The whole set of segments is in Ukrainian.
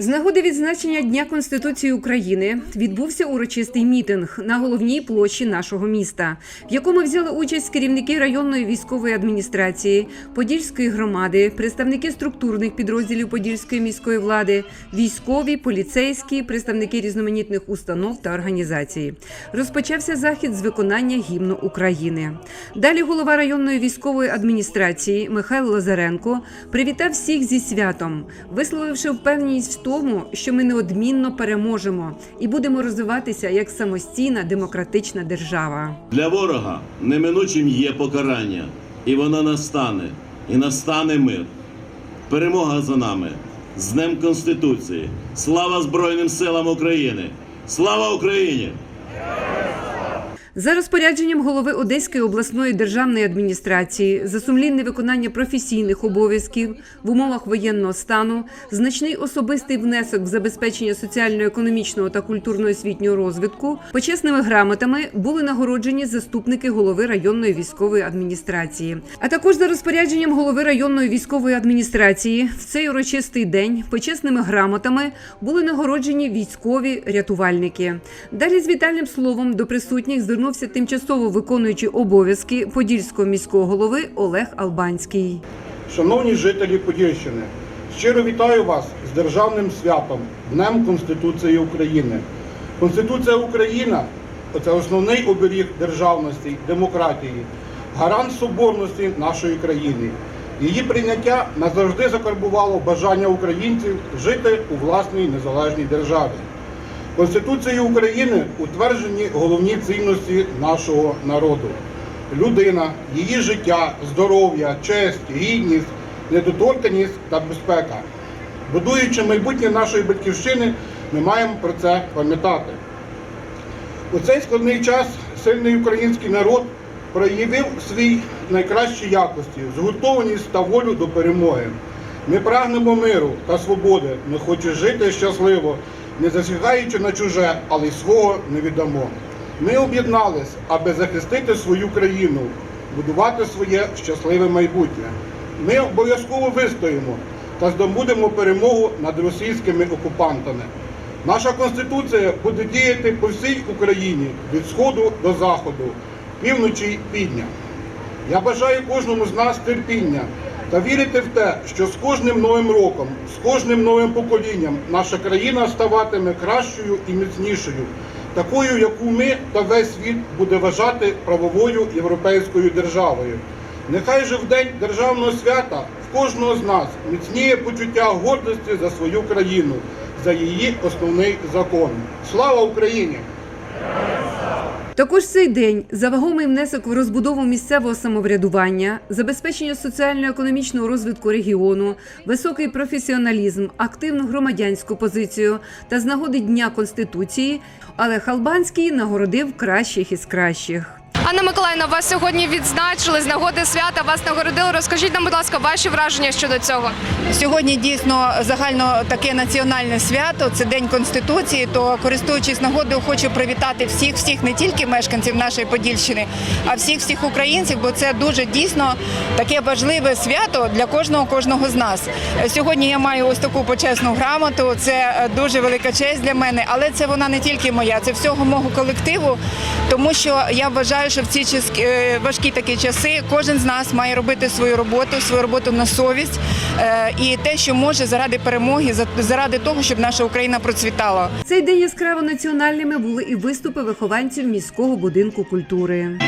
З нагоди відзначення Дня Конституції України відбувся урочистий мітинг на головній площі нашого міста, в якому взяли участь керівники районної військової адміністрації, Подільської громади, представники структурних підрозділів Подільської міської влади, військові, поліцейські, представники різноманітних установ та організацій. Розпочався захід з виконання гімну України. Далі голова районної військової адміністрації Михайло Лазаренко привітав всіх зі святом, висловивши впевненість в тому, що ми неодмінно переможемо і будемо розвиватися як самостійна демократична держава. Для ворога неминучим є покарання, і воно настане, і настане мир. Перемога за нами з Днем Конституції. Слава Збройним силам України! Слава Україні! За розпорядженням голови Одеської обласної державної адміністрації за сумлінне виконання професійних обов'язків в умовах воєнного стану, значний особистий внесок в забезпечення соціально-економічного та культурно-освітнього розвитку, почесними грамотами були нагороджені заступники голови районної військової адміністрації. А також за розпорядженням голови районної військової адміністрації в цей урочистий день почесними грамотами були нагороджені військові рятувальники. Далі з вітальним словом до присутніх звернувся тимчасово виконуючий обов'язки подільського міського голови Олег Албанський. Шановні жителі Подільщини, щиро вітаю вас з державним святом Днем Конституції України. Конституція України це основний оберіг державності, демократії, гарант соборності нашої країни. Її прийняття назавжди закарбувало бажання українців жити у власній незалежній державі. Конституцією України утверджені головні цінності нашого народу: людина, її життя, здоров'я, честь, гідність, недоторканість та безпека. Будуючи майбутнє нашої батьківщини, ми маємо про це пам'ятати. У цей складний час сильний український народ проявив свої найкращі якості, згуртованість та волю до перемоги. Ми прагнемо миру та свободи. Ми хочемо жити щасливо, не засягаючи на чуже, але й свого не віддамо. Ми об'єднались, аби захистити свою країну, будувати своє щасливе майбутнє. Ми обов'язково вистоїмо та здобудемо перемогу над російськими окупантами. Наша конституція буде діяти по всій Україні від сходу до заходу, півночі й півдня. Я бажаю кожному з нас терпіння та вірити в те, що з кожним новим роком, з кожним новим поколінням наша країна ставатиме кращою і міцнішою, такою, яку ми та весь світ буде вважати правовою європейською державою. Нехай же в день державного свята в кожного з нас міцніє почуття гордості за свою країну, за її основний закон. Слава Україні! Також цей день за вагомий внесок в розбудову місцевого самоврядування, забезпечення соціально-економічного розвитку регіону, високий професіоналізм, активну громадянську позицію та з нагоди Дня Конституції Але Халбанський нагородив кращих із кращих. Анна Миколаївна, вас сьогодні відзначили з нагоди свята. Вас нагородили. Розкажіть нам, будь ласка, ваші враження щодо цього. Сьогодні дійсно загально таке національне свято. Це день конституції. То користуючись нагодою, хочу привітати всіх, всіх не тільки мешканців нашої Подільщини, а всіх всіх українців, бо це дуже дійсно таке важливе свято для кожного кожного з нас. Сьогодні я маю ось таку почесну грамоту. Це дуже велика честь для мене, але це вона не тільки моя, це всього мого колективу, тому що я вважаю, що в ці е, важкі такі часи кожен з нас має робити свою роботу, свою роботу на совість е, і те, що може заради перемоги, заради того, щоб наша Україна процвітала. Цей день яскраво національними були і виступи вихованців міського будинку культури.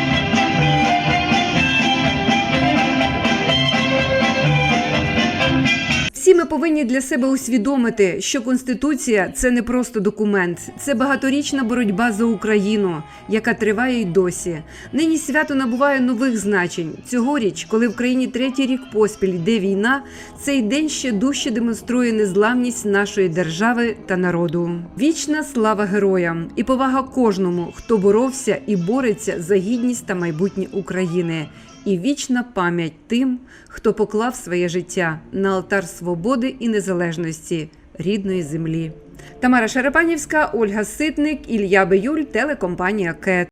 Повинні для себе усвідомити, що конституція це не просто документ, це багаторічна боротьба за Україну, яка триває й досі. Нині свято набуває нових значень. Цьогоріч, коли в країні третій рік поспіль йде війна, цей день ще дужче демонструє незламність нашої держави та народу. Вічна слава героям і повага кожному, хто боровся і бореться за гідність та майбутнє України і вічна пам'ять тим, хто поклав своє життя на алтар свободи і незалежності рідної землі. Тамара Шарапанівська, Ольга Ситник, Ілья Биюль, телекомпанія КЕТ.